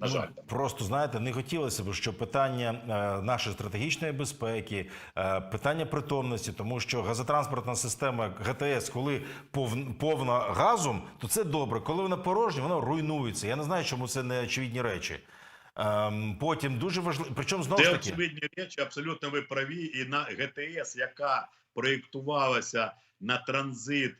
На жаль, Ну, там. просто знаєте, не хотілося б, щоб питання е, нашої стратегічної безпеки, е, питання притомності, тому що газотранспортна система ГТС, коли пов- повна газом, то це добре. Коли вона порожня, вона руйнується. Я не знаю, чому це не очевидні речі. Ем, потім дуже важливо, причому знову ж таки. очевидні речі, абсолютно ви праві. І на ГТС, яка проєктувалася на транзит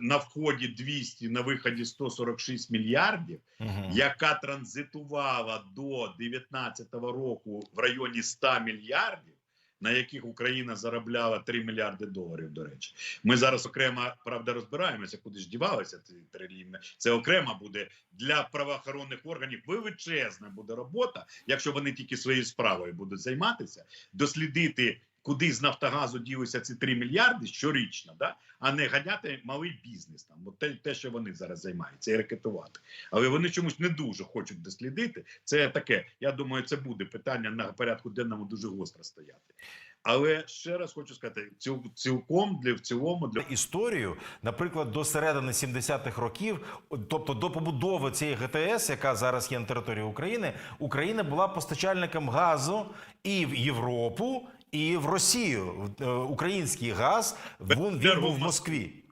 на вході 200, на виході 146 мільярдів, Мгм. яка транзитувала до 19-го року в районі 100 мільярдів, на яких Україна заробляла 3 мільярди доларів. До речі, ми зараз окремо правда розбираємося, куди ж дівалися ці трильйони. Це окремо буде для правоохоронних органів. Величезна буде робота, якщо вони тільки своєю справою будуть займатися, дослідити. Куди з Нафтогазу ділися ці 3 мільярди щорічно, да? а не ганяти малий бізнес там, от те, те, що вони зараз займаються, і ракетувати. Але вони чомусь не дуже хочуть дослідити. Це таке. Я думаю, це буде питання на порядку денному дуже гостро стояти. Але ще раз хочу сказати: ціл, цілком для в цілому для історію, наприклад, до середини 70-х років, тобто до побудови цієї ГТС, яка зараз є на території України, Україна була постачальником газу і в Європу, і в Росію. Е, Український газ він, він був в Москві.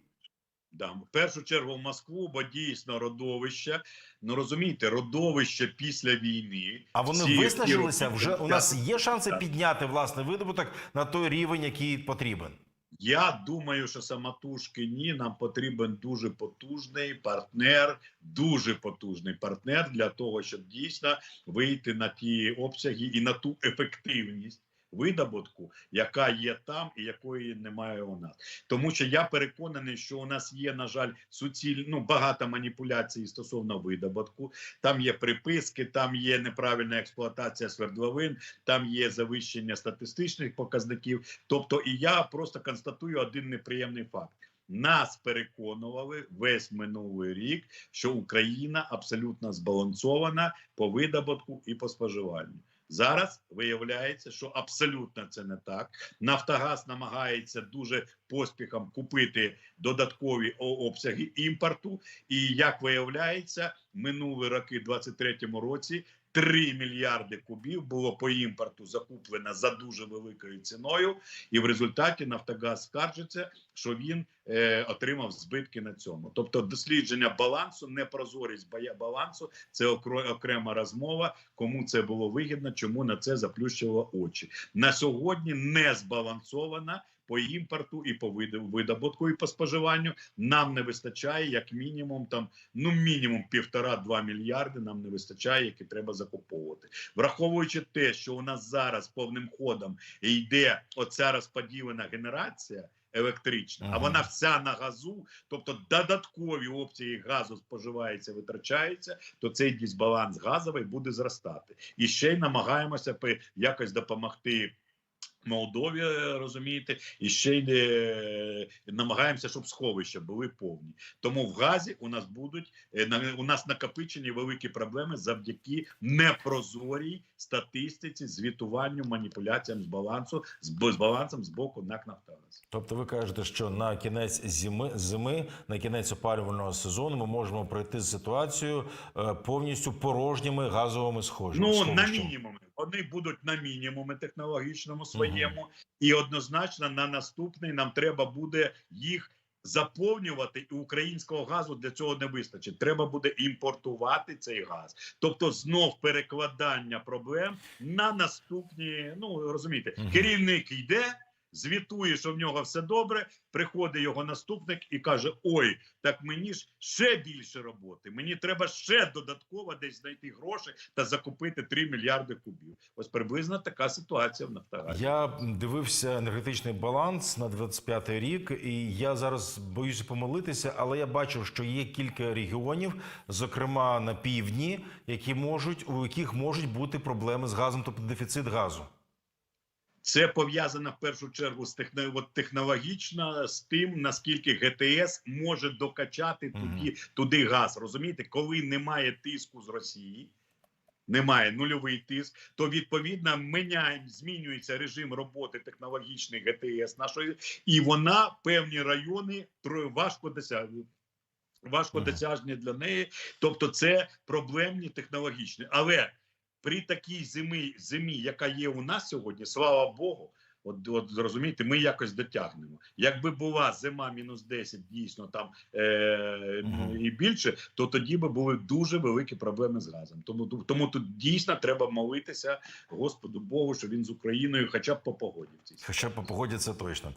Да, в першу чергу в Москву, бо дійсно родовище. Ну розумієте, родовище після війни. А вони виснажилися. Вже у нас є шанси Так. підняти власне видобуток на той рівень, який потрібен. Я думаю, що самотужки ні. Нам потрібен дуже потужний партнер, дуже потужний партнер для того, щоб дійсно вийти на ті обсяги і на ту ефективність. Видобутку, яка є там і якої немає у нас, тому що я переконаний, що у нас є, на жаль, суціль, ну багато маніпуляцій стосовно видобутку. Там є приписки, там є неправильна експлуатація свердловин, там є завищення статистичних показників. Тобто, і я просто констатую один неприємний факт. Нас переконували весь минулий рік, що Україна абсолютно збалансована по видобутку і по споживанню. Зараз виявляється, що абсолютно це не так. Нафтогаз намагається дуже поспіхом купити додаткові обсяги імпорту. І як виявляється, минулі роки, в 23-му році, 3 мільярди кубів було по імпорту закуплено за дуже великою ціною, і в результаті Нафтогаз скаржиться, що він е, отримав збитки на цьому. Тобто, дослідження балансу, непрозорість балансу це окрема розмова. Кому це було вигідно, чому на це заплющило очі на сьогодні не збалансована. По імпорту і по видобутку, і по споживанню нам не вистачає як мінімум там ну мінімум півтора-два мільярди. Нам не вистачає, які треба закуповувати, враховуючи те, що у нас зараз повним ходом йде оця розподілена генерація. Електрична, а вона вся на газу, тобто додаткові опції газу споживається, витрачається, то цей дисбаланс газовий буде зростати. І ще й намагаємося якось допомогти Молдові, розумієте, і ще й е, намагаємося, щоб сховища були повні. Тому в газі у нас будуть е, на- у нас накопичені великі проблеми завдяки непрозорій статистиці, звітуванню, маніпуляціям з балансу з, з балансом з боку НАК «Нафтогаз». Тобто, ви кажете, що на кінець зими, зими, на кінець опалювального сезону, ми можемо пройти з ситуацією е, повністю порожніми газовими схожими. Ну на мінімумі вони будуть на мінімумі технологічному своєму, і однозначно на наступний нам треба буде їх. Заповнювати і українського газу для цього не вистачить. Треба буде імпортувати цей газ, тобто знов перекладання проблем на наступні. Ну розумієте, керівник йде, звітує, що в нього все добре. Приходить його наступник і каже: Ой, так мені ж ще більше роботи. Мені треба ще додатково десь знайти гроші та закупити 3 мільярди кубів. Ось приблизно така ситуація в Нафтогазі. Я дивився енергетичний баланс на 25-й рік, і я зараз боюся помилитися, але я бачу, що є кілька регіонів, зокрема на півдні, які можуть у яких можуть бути проблеми з газом, тобто дефіцит газу. Це пов'язано в першу чергу з техно, технологічно з тим, наскільки ГТС може докачати туди, туди газ. Розумієте, коли немає тиску з Росії. Немає нульовий тиск, то відповідно міняємо, змінюється режим роботи технологічний ГТС нашої, і вона певні райони важко досягнути. важкодосяжні для неї. Тобто, це проблемні технологічні. Але при такій зимі, зимі, яка є у нас сьогодні, слава Богу. От, от зрозумієте, ми якось дотягнемо. Якби була зима мінус 10, дійсно там е, і більше, то тоді би були дуже великі проблеми з газом. Тому тому тут дійсно треба молитися Господу Богу, що він з Україною, хоча б по погоді в цій Хоча по погоді це точно.